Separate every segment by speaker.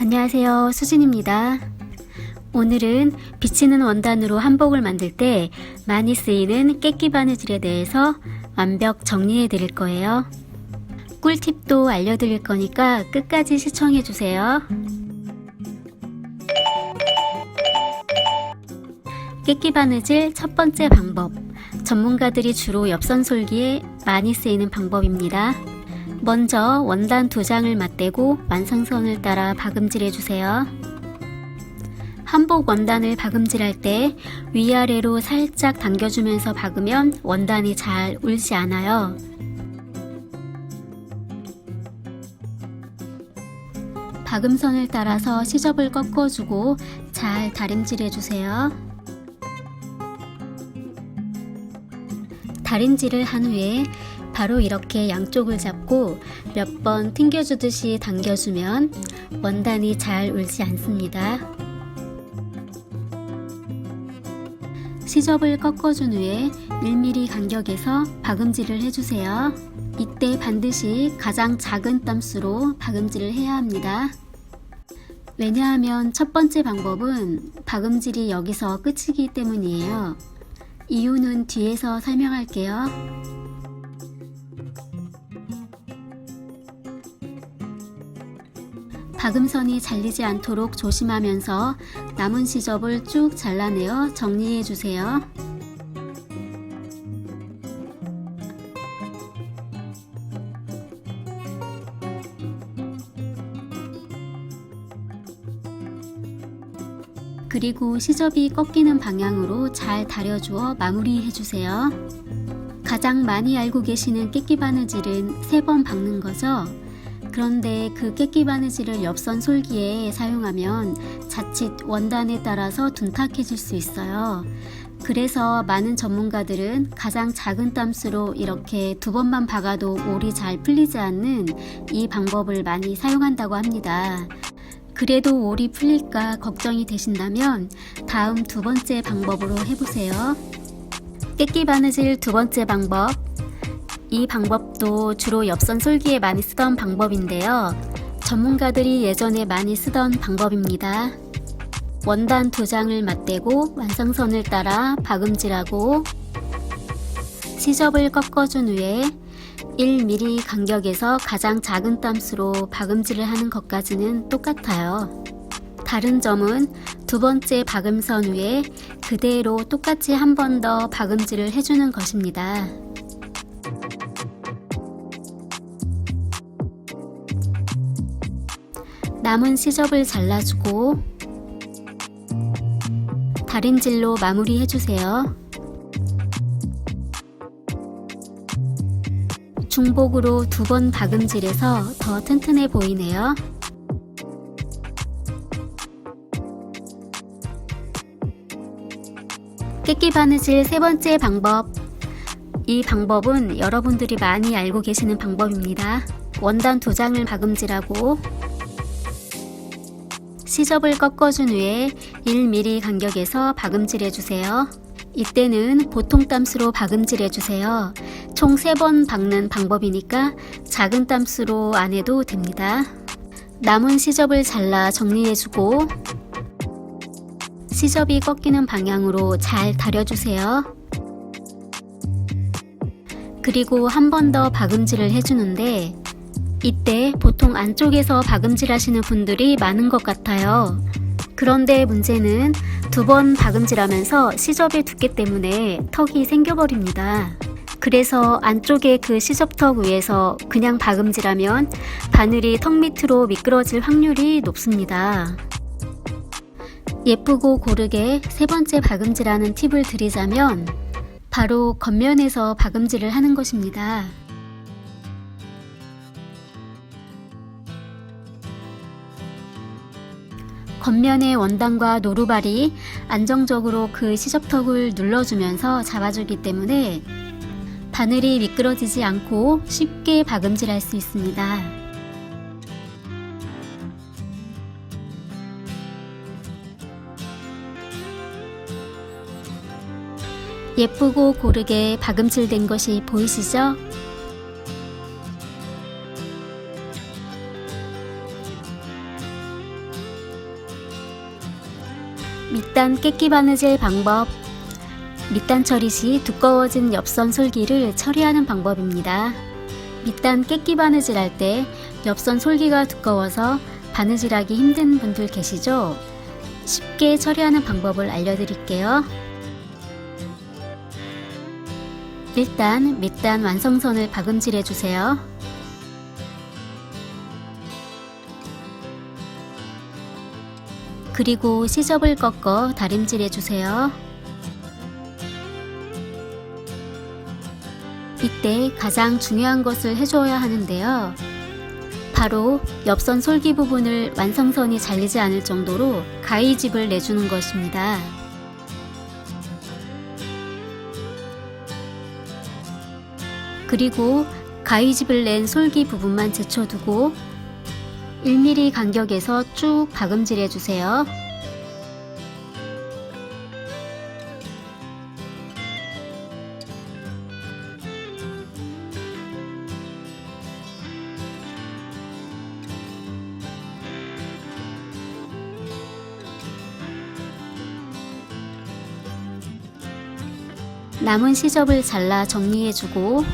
Speaker 1: 안녕하세요. 수진입니다. 오늘은 비치는 원단으로 한복을 만들 때 많이 쓰이는 깨끼 바느질에 대해서 완벽 정리해 드릴 거예요. 꿀팁도 알려드릴 거니까 끝까지 시청해 주세요. 깨끼 바느질 첫 번째 방법. 전문가들이 주로 엽선 솔기에 많이 쓰이는 방법입니다. 먼저 원단 두 장을 맞대고 완성선을 따라 박음질해 주세요. 한복 원단을 박음질할 때 위아래로 살짝 당겨주면서 박으면 원단이 잘 울지 않아요. 박음선을 따라서 시접을 꺾어주고 잘 다림질해 주세요. 다림질을 한 후에 바로 이렇게 양쪽을 잡고 몇 번 튕겨주듯이 당겨주면 원단이 잘 울지 않습니다. 시접을 꺾어준 후에 1mm 간격에서 박음질을 해주세요. 이때 반드시 가장 작은 땀수로 박음질을 해야 합니다. 왜냐하면 첫 번째 방법은 박음질이 여기서 끝이기 때문이에요. 이유는 뒤에서 설명할게요. 박음선이 잘리지 않도록 조심하면서 남은 시접을 쭉 잘라내어 정리해 주세요. 그리고 시접이 꺾이는 방향으로 잘 다려주어 마무리해 주세요. 가장 많이 알고 계시는 깨끼 바느질은 세번 박는 거죠. 그런데 그 깨끼 바느질을 엽선 솔기에 사용하면 자칫 원단에 따라서 둔탁해질 수 있어요. 그래서 많은 전문가들은 가장 작은 땀수로 이렇게 두 번만 박아도 올이 잘 풀리지 않는 이 방법을 많이 사용한다고 합니다. 그래도 올이 풀릴까 걱정이 되신다면 다음 두 번째 방법으로 해보세요. 깨끼 바느질 두 번째 방법. 이 방법도 주로 엽선 솔기에 많이 쓰던 방법인데요. 전문가들이 예전에 많이 쓰던 방법입니다. 원단 두 장을 맞대고 완성선을 따라 박음질하고 시접을 꺾어준 후에 1mm 간격에서 가장 작은 땀수로 박음질을 하는 것까지는 똑같아요. 다른 점은 두 번째 박음선 후에 그대로 똑같이 한 번 더 박음질을 해주는 것입니다. 남은 시접을 잘라주고 다림질로 마무리 해주세요. 중복으로 두 번 박음질해서 더 튼튼해 보이네요. 깨끼 바느질 세 번째 방법. 이 방법은 여러분들이 많이 알고 계시는 방법입니다. 원단 두 장을 박음질하고 시접을 꺾어준 후에 1mm 간격에서 박음질해 주세요. 이때는 보통 땀수로 박음질해 주세요. 총 3번 박는 방법이니까 작은 땀수로 안 해도 됩니다. 남은 시접을 잘라 정리해 주고 시접이 꺾이는 방향으로 잘 다려주세요. 그리고 한 번 더 박음질을 해주는데 이때 보통 안쪽에서 박음질 하시는 분들이 많은 것 같아요. 그런데 문제는 두 번 박음질하면서 시접의 두께 때문에 턱이 생겨버립니다. 그래서 안쪽에 그 시접턱 위에서 그냥 박음질하면 바늘이 턱 밑으로 미끄러질 확률이 높습니다. 예쁘고 고르게 세 번째 박음질하는 팁을 드리자면 바로 겉면에서 박음질을 하는 것입니다. 겉면의 원단과 노루발이 안정적으로 그 시접턱을 눌러주면서 잡아주기 때문에 바늘이 미끄러지지 않고 쉽게 박음질할 수 있습니다. 예쁘고 고르게 박음질된 것이 보이시죠? 밑단 깨끼 바느질 방법 밑단 처리 시 두꺼워진 엽선 솔기를 처리하는 방법입니다. 밑단 깨끼 바느질 할때 엽선 솔기가 두꺼워서 바느질하기 힘든 분들 계시죠? 쉽게 처리하는 방법을 알려드릴게요. 일단 밑단 완성선을 박음질해 주세요. 그리고 시접을 꺾어 다림질해 주세요. 이때 가장 중요한 것을 해줘야 하는데요. 바로 옆선 솔기 부분을 완성선이 잘리지 않을 정도로 가위집을 내주는 것입니다. 그리고 가위집을 낸 솔기 부분만 제쳐두고 1mm 간격에서 쭉 박음질해 주세요. 남은 시접을 잘라 정리해주고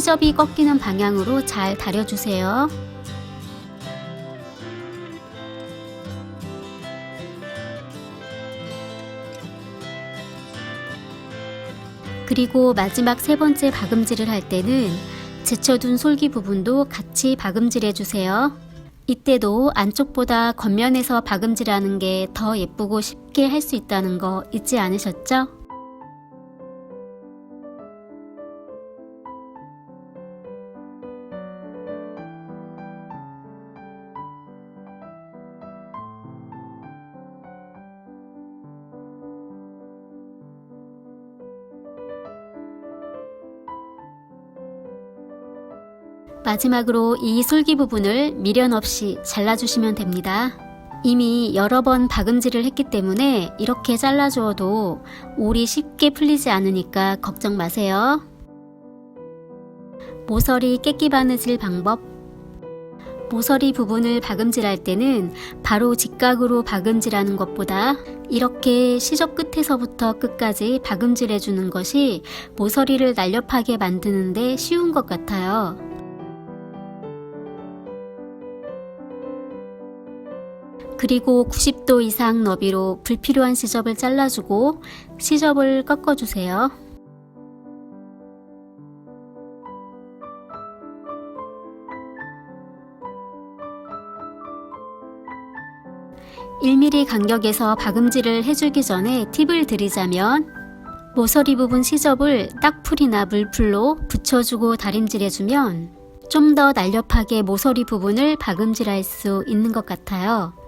Speaker 1: 시접이 꺾이는 방향으로 잘 다려주세요. 그리고 마지막 세 번째 박음질을 할 때는 제쳐둔 솔기 부분도 같이 박음질해 주세요. 이때도 안쪽보다 겉면에서 박음질하는 게 더 예쁘고 쉽게 할 수 있다는 거 잊지 않으셨죠? 마지막으로 이 솔기 부분을 미련 없이 잘라주시면 됩니다. 이미 여러 번 박음질을 했기 때문에 이렇게 잘라주어도 올이 쉽게 풀리지 않으니까 걱정 마세요. 모서리 깨끼 바느질 방법 모서리 부분을 박음질할 때는 바로 직각으로 박음질하는 것보다 이렇게 시접 끝에서부터 끝까지 박음질해 주는 것이 모서리를 날렵하게 만드는데 쉬운 것 같아요. 그리고 90도 이상 너비로 불필요한 시접을 잘라주고 시접을 꺾어주세요. (1mm) 간격에서 박음질을 해주기 전에 팁을 드리자면 모서리 부분 시접을 딱풀이나 물풀로 붙여주고 다림질해주면 좀 더 날렵하게 모서리 부분을 박음질할 수 있는 것 같아요.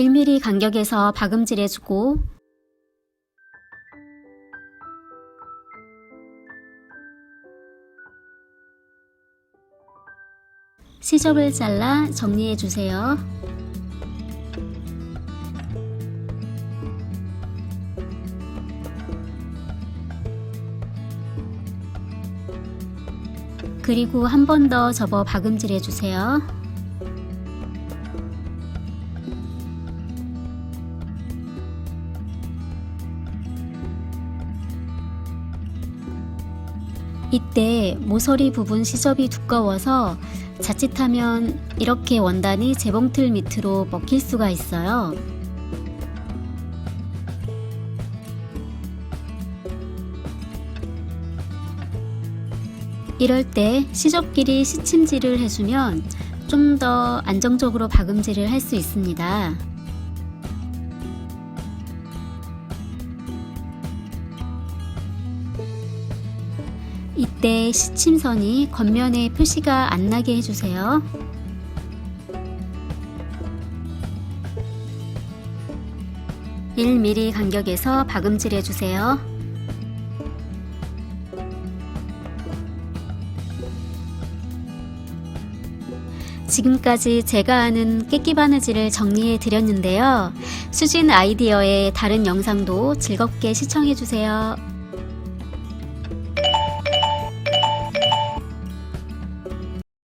Speaker 1: 1mm 간격에서 박음질해주고 시접을 잘라 정리해주세요. 그리고 한 번 더 접어 박음질해주세요. 이때 모서리 부분 시접이 두꺼워서 자칫하면 이렇게 원단이 재봉틀 밑으로 먹힐 수가 있어요. 이럴 때 시접끼리 시침질을 해주면 좀 더 안정적으로 박음질을 할 수 있습니다. 이때 시침선이 겉면에 표시가 안 나게 해주세요. (1mm) 간격에서 박음질 해주세요. 지금까지 제가 아는 깨끼 바느질을 정리해 드렸는데요. 수진 아이디어의 다른 영상도 즐겁게 시청해 주세요.